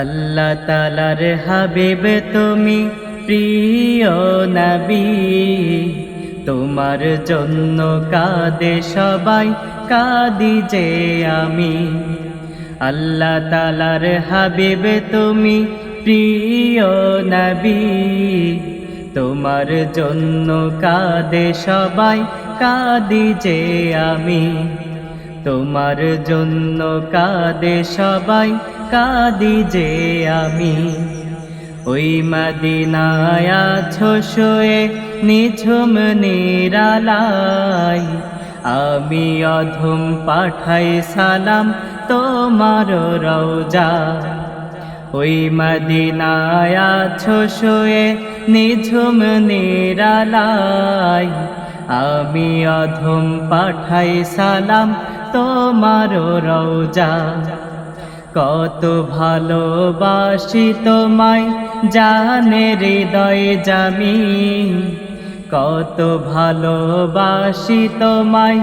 আল্লাহ তালার হাবিব তুমি প্রিয় নবী। তোমার জন্য কাঁদে সবাই, কাঁদি যে আমি। আল্লাহ তালার হাবিব তুমি প্রিয় নবী। তোমার জন্য কাঁদে সবাই, কাঁদি যে আমি। তোমার জন্য কাঁদে সবাই কাঁদি যে আমি। ওই মদিনায় আছো শোয়ে নিঝুম নিরালাই আমি অধম পাঠাই সালাম তোমার রওজা। ওই মদিনায় আছো শোয়ে নিঝুম নিরালাই আমি অধম পাঠাই সালাম তোমার রওজা। কত ভালোবাসি তোমায়, জানে হৃদয় জামি কত ভালোবাসি তোমায়,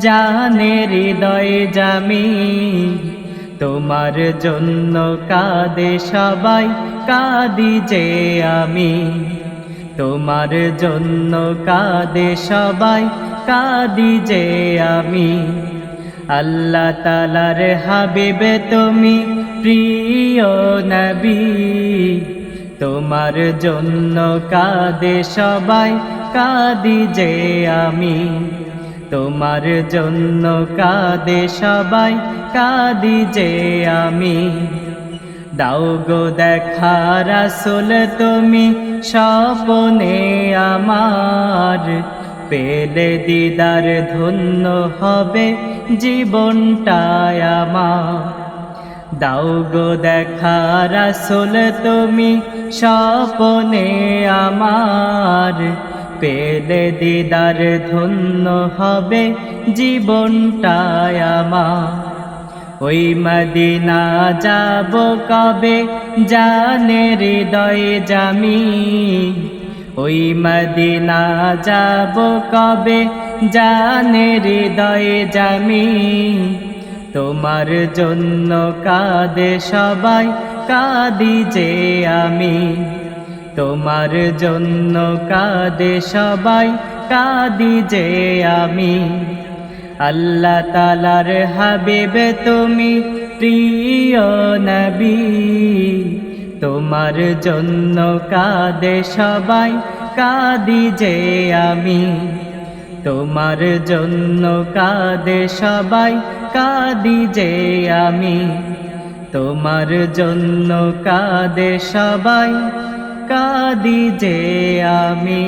জানে হৃদয় জামি তোমার জন্য কাঁদে সবাই, কাঁদি যে আমি। তোমার জন্য কাঁদে সবাই, কাঁদি যে আমি। আল্লাহ তালার হাবিবে তুমি প্রিয় নবী। তোমার জন্য কাঁদে সবাই, কাঁদি যে আমি। তোমার জন্য কাঁদে সবাই, কাঁদি যে আমি। দাও গো দেখা তুমি, স্বপনে আমার। পেলে দিদার ধন্য হবে জীবনটায় আমার। দাও গো দেখা রাসুল, তুমি স্বপনে আমার। পেলে দিদার ধন্য হবে জীবনটায় আমার। ওই মদিনা যাব কবে? জানে হৃদয় জামি ওই মদিনা যাব কবে? জানে হৃদয়ে জামি। তোমার জন্য কাঁদে সবাই, কাঁদি যে আমি। তোমার জন্য কাঁদে সবাই, কাঁদি যে আমি। আল্লাহ তালার হাবিব তুমি প্রিয় নবী। তোমার জন্য কাঁদে সবাই, কাঁদি যে আমি। তোমার জন্য কাঁদে সবাই, কাঁদি যে আমি। তোমার জন্য কাঁদে সবাই, কাঁদি যে আমি।